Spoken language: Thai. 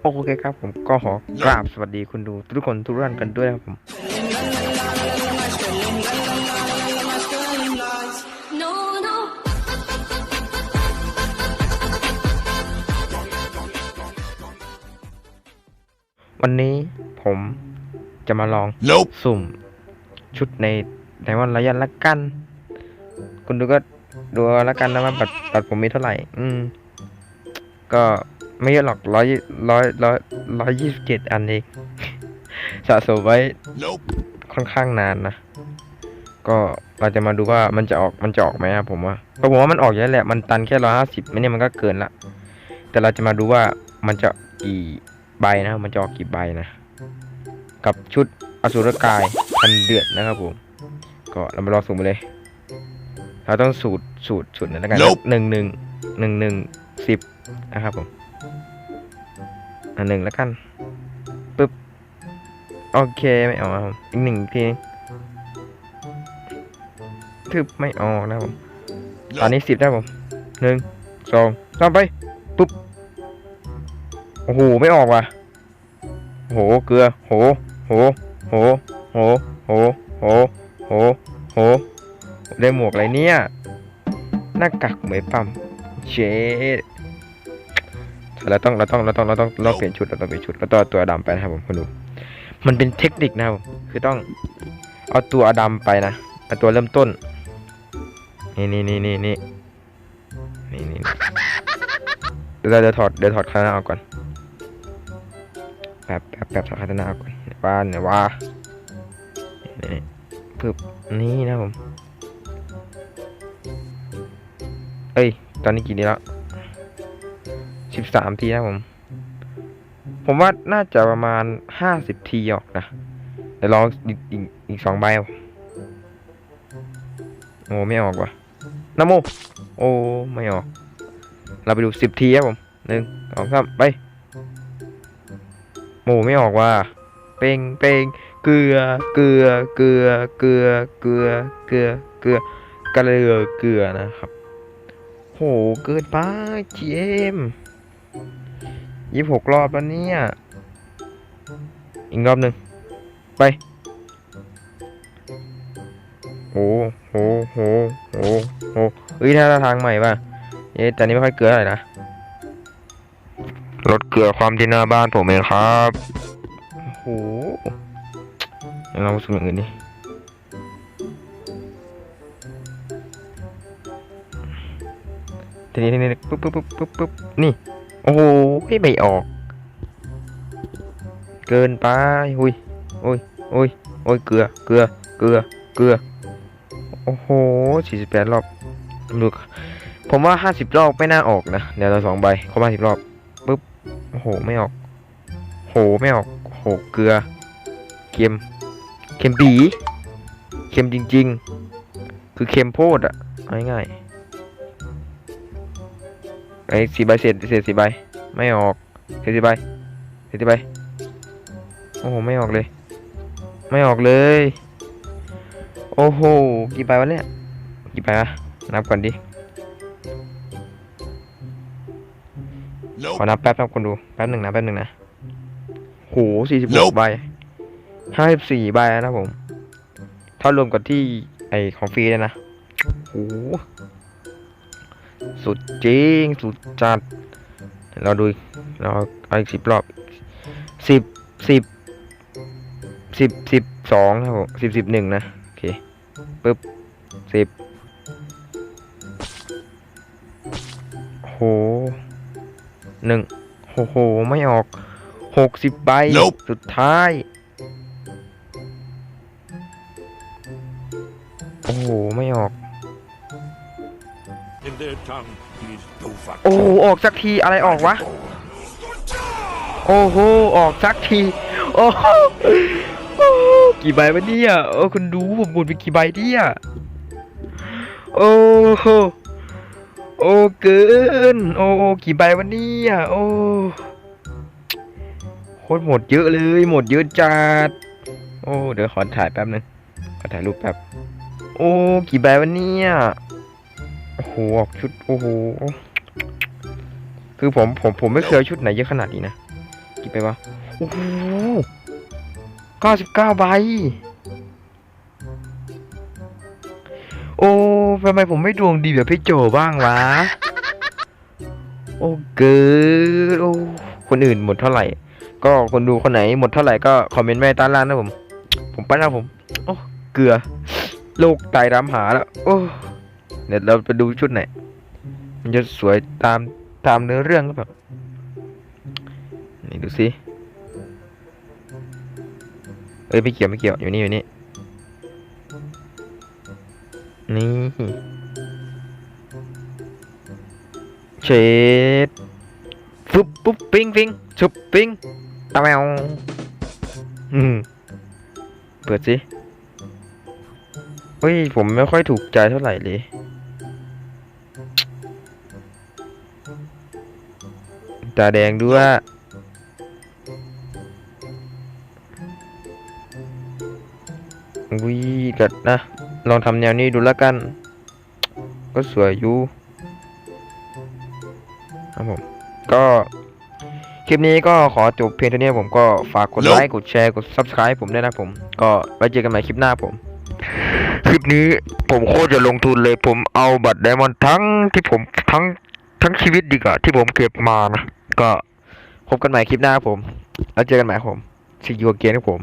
โอเคครับผมก็ขอกราบสวัสดีคุณดูทุกคนทุกท่านกันด้วยนะครับผม No, no. วันนี้ผมจะมาลอง Nope. สุ่มชุดในไดมอนด์ระยะละกัน คุณดูก็ดูเอาละกันนะว่าบัตรบัตรผมมีเท่าไหร่ อืม ก็ ไม่เยอะหรอกร้อยร้อยร้อยร้อยยี่สิบเจ็ดอันเอง สะสมไว้ Nope. ค่อนข้างนานนะ ก็เราจะมาดูว่ามันจะออกมันจะออกไหมครับผมว่าเพราะผมว่ามันออกเยอะแหละ มันตันแค่ร้อยห้าสิบไม่เนี่ยมันก็เกินละ แต่เราจะมาดูว่ามันจะกี่ใบนะ มันจะออกกี่ใบนะ กับชุดอสุรกายพันเดือดนะครับผม ก็เรามาลองสุ่มกันเลย เราต้องสูตรสูตรสูตรหนอยแล้วกัน Nope หนึ่งหนึ่งหนึ่งหนึ่งสิบนะครับผม อันหนึ่งแล้วกันปึ๊บโอเคไม่ออกครับอีกหนึ่งทีทึบไม่ออกนะผมตอนนี้สิบได้ผมหนึ่งสองสามไปปุ๊บโอ้โหไม่ออกว่ะโหเกลือโหโหโหโหโหโหโหโหได้หมวกอะไรเนี่ยหน้ากากเหมยปั๊มเชด เราต้องเราต้องเราต้องเราต้องเราเปลี่ยนชุดเราต้องเปลี่ยนชุดแล้วตัวตัวดำไปนะครับผมคุณดูมันเป็นเทคนิคนะครับผมคือต้องเอาตัวดำไปนะเอาตัวเริ่มต้น นี่นี่นี่นี่นี่นี่นี่เดี๋ยวเดี๋ยวถอดเดี๋ยวถอดคาตานาออกก่อนแบบแบบแบบถอดคาตานาออกก่อนเนี่ยว่าเนี่ยว่านี่นี่ปึ๊บนี่นะผมเอ้ยตอนนี้กี่นี้แล้ว สิบสามทีนะผม ผมว่าน่าจะประมาณห้าสิบทีออกนะเดี๋ยวลองอีกอีกอีกสองใบโอ้ไม่ออกว่ะนโมโอ้ไม่ออก เราไปดูสิบทีครับผมหนึ่งสองสามไปโอ้ไม่ออกว่ะเป่งเป่งเกลือเกลือเกลือเกลือเกลือเกลือเกลือกระเลือเกลือนะครับโหเกินไปเจม ยี่สิบหกรอบแล้วเนี่ย อีกรอบหนึ่งไป โอ้โหโหโหโหเฮ้ยถ้าทางใหม่ป่ะ เอ๊ะแต่นี้ไม่ค่อยเกลืออะไรนะรถเกลือความที่หน้าบ้านผมเองครับโอ้โหเดี๋ยวเรามาสุ่มอย่างอื่นดิทีนี้ทีนี้ปุ๊บปุ๊บปุ๊บปุ๊บปุ๊บนี่ โอ้โหไม่ออก เกินไปหุยโอ้ยโอ้ยโอ้ยเกลือเกลือเกลือเกลือโอ้โหสี่สิบแปดรอบดูผมว่าห้าสิบรอบไม่น่าออกนะเดี๋ยวเราสองใบเขาห้าสิบรอบปุ๊บโอ้โหไม่ออกโหไม่ออกโหเกลือเค็มเค็มปีเค็มจริง ๆ คือเค็มโพดอะง่ายๆ ไอ้สี่ใบเศษเศษสี่ใบไม่ออกเศษสี่ใบเศษสี่ใบโอ้โหไม่ออกเลย ไม่ออกเลย โอ้โหกี่ใบวะเนี่ยกี่ใบวะนับก่อนดิขอ Nope. นับแป๊บนะคนดูแป๊บหนึ่งนะแป๊บหนึ่งนะโหสี่สิบหก Nope ใบห้าสิบสี่ใบนะผม ถ้ารวมกับที่ไอของฟรีเลยนะโห สุดจริง สุดจัด เราดูอีกเราเอาอีกสิบรอบสิบสิบสิบสิบสองครับผมสิบสิบหนึ่งนะ โอเคปึ๊บสิบโหหนึ่งโอ้โห ไม่ออกหกสิบใบ Nope สุดท้าย In their tongue, he's Dovak. โอ้โหออกสักทีอะไรออกวะ โอ้โหออกสักที โอ้โหโอ้โหกี่ใบวะเนี่ยโอ้คุณดูผมหมุนไปกี่ใบเนี่ยโอ้โหโอ้เกินโอ้กี่ใบวะเนี่ยโอ้โคตรหมดเยอะเลย หมดเยอะจัดโอ้เดี๋ยวขอถ่ายแป๊บนึงขอถ่ายรูปแป๊บ โอ้กี่ใบวะเนี่ย โหออกชุดโอ้โหคือคือผมผมผมไม่เคยชุดไหนเยอะขนาดนี้นะกี่ไปวะโอ้โหเก้าสิบเก้าใบโอ้ทำไมผมไม่ดวงดีแบบพี่โจบ้างวะ โอ้เกินโอ้คนอื่นหมดเท่าไหร่ ก็คนดูคนไหนหมดเท่าไหร่ก็คอมเมนต์ไว้ใต้ล่างนะผม ผมปั้นนะผม โอ้เกลือ โลกไตรำหาแล้ว โอ้ เดี๋ยวเราไปดูชุดไหน มันจะสวยตามตามเนื้อเรื่องหรือเปล่านี่ดูสิเอ้ยไม่เกี่ยวไม่เกี่ยวอยู่นี่อยู่นี่นี่เชดฟุบปุ๊บปิ้งปิ้งชุบปิ้งตาแมวอืมเปิดสิเฮ้ยผมไม่ค่อยถูกใจเท่าไหร่เลย ตาแดงด้วย วิกัดนะ ลองทำแนวนี้ดูแล้วกัน ก็สวยอยู่ครับผม ก็ คลิปนี้ก็ขอจบเพียงเท่านี้ผมก็ฝากกดไลค์ กดแชร์ กด subscribe ผมด้วยนะผม ก็ไว้เจอกันใหม่คลิปหน้าผม คลิปนี้ผมโคตรจะลงทุนเลย ผมเอาบัตรไดมอนด์ทั้งที่ผมทั้งทั้งชีวิตดีกว่าที่ผมเก็บมานะ ก็พบกันใหม่คลิปหน้าผม แล้วเจอกันใหม่ผม See you again ครับผม